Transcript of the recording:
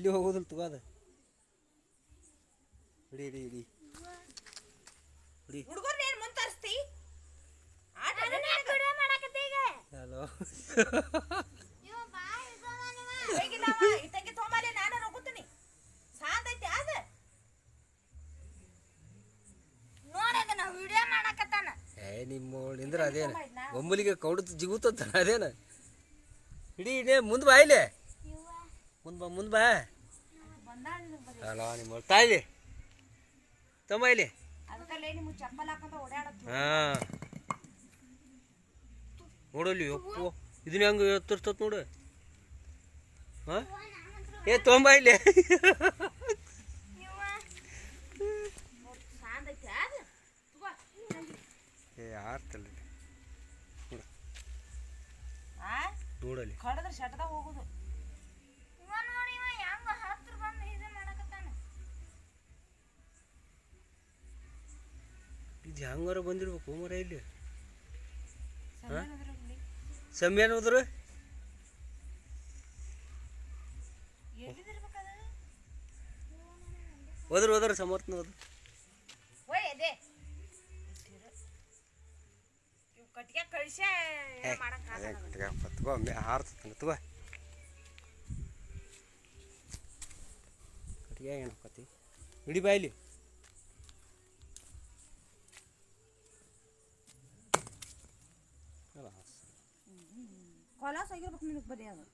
ಎಲ್ಲಿ ಹೋಗೋದಿಲ್ಲ ತಗೋ ಅದು. ಹಿಡಿ ಹಿಡಿ ಹಿಡಿ. ಹಿಡಿ. ಹುಡುಗರ್ನ ಏನ್ ಮುಂದ್ ತರಿಸ್ತಿ? ಆಟ ಹಲೋ ಇತ್ತಂಗೆ ತೊಗೊಂಬಲ್ಲಿ ನಾನು ನುಗ್ಗುತ್ತೀನಿ. ಸಾಂದ್ ಐತಿ ಅದ ನೋಡದ ನಾವು ವಿಡಿಯೋ ಮಾಡಕತ್ತಾನ. ಏ ನಿಮ್ಮ ನಿಂದ್ರ ಅದೇನ? ಒಮ್ಮಲಿಗೆ ಕೌಡ ಜಿಗುತ್ತ ಅದೇನ? ಹಿಡಿ ಹಿಡಿ ಮುಂದೆ ಬಾ ಇಲ್ಲೇ. ಮುಂದೆ ಬಾ ಮುಂದ್ ಬಾ. ನಿಮ್ಮ ತಾಯಿ ತಮ್ಮ ಇಲ್ಲಿ. ಹಾ. ನೋಡಲ್ಲಿ ಒಪ್ಪು ಇದನ್ನ ಹೆಂಗ ಎತ್ತರ್ತತ್ ನೋಡು. ಹಾ? ಏ ತೊಂಬ ಇಲ್ಲಿ. ಏ ಆರ್ತಲ್ಲ ನೋಡಲ್ಲಿ. ಕಡದ್ರ ಶಟದಾಗ ಹೋಗುದು ಇವ ನೋಡಿ ಇವ ಹೆಂಗ ಹತ್ರ ಬಂದು ಇದು ಮಾಡಕತ್ತಾನ ಇದು ಹೆಂಗಾರ ಬಂದಿರ್ಬೇಕು ಮರ ಇಲ್ಲಿ. ಸಮ್ಯಾನ ಹೋದ್ರು ಹೋದ್ರ? ಹೋದ್ರು ಸಮರ್ಥನ ಹೋದ್ರು. ತಗೋ ಹಾರ್ತದ ತಗೋ. ಕಟ್ಟಿಗೆ ಏನಕ್ಕತಿ ಹಿಡಿ ಬಾಯ್ಲಿ خلاص خلاص هيجيبك منك بدي انا